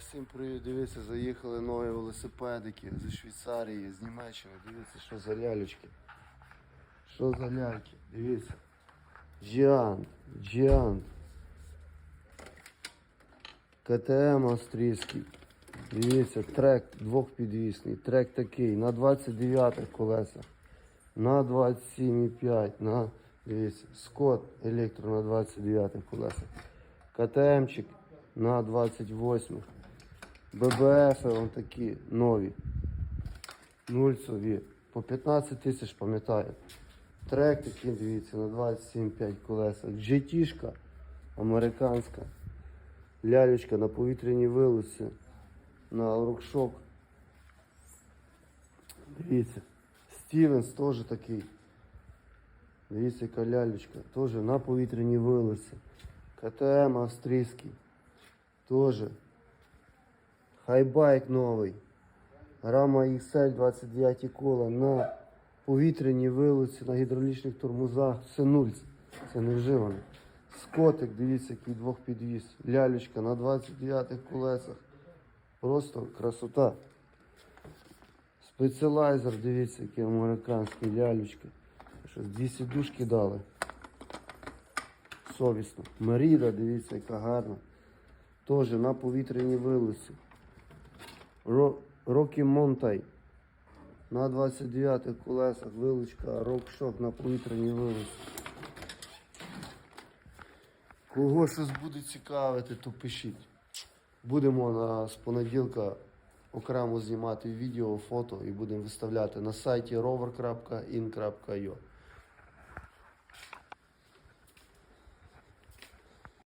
Всім привіт, дивіться, заїхали нові велосипедики зі Швейцарії, з Німеччини. Дивіться, що за лялечки. Що за ляльки? Дивіться. Джіант, Джіант. КТМ австрійський. Дивіться, трек двохпідвісний. Трек такий на 29 колесах. На 27,5. На, дивіться, Скот електро на 29 колесах. КТМчик на 28. ББФ вон такі нові. Нульцові. По 15 тисяч пам'ятаю. Трек такий, дивіться, на 27,5 колесах. GT-шка американська. Лялечка на повітряній вилиці. На рукшок. Дивіться. Стівенс теж такий. Дивіться, яка лялечка. Теж на повітряній вилиці. КТМ австрійський. Тоже. Хайбайк новий. Рама XL 29 кола на повітряній вилиці, на гідравлічних тормозах. Це нульц. Це не вживане. Скотик, дивіться, який двохпідвіз. Лялечка на 29 колесах. Просто красота. Спеціалайзер, дивіться, який американський лялечки. Щось дві сідушки дали. Совісно. Меріда, дивіться, яка гарна. Теж на повітряній вилиці. Ро- Рокі Монтай. На 29 колесах вилучка, рокшок на повітряній вилиці. Кого щось буде цікавити, то пишіть. Будемо на, з понеділка окремо знімати відео, фото і будемо виставляти на сайті rover.in.ua.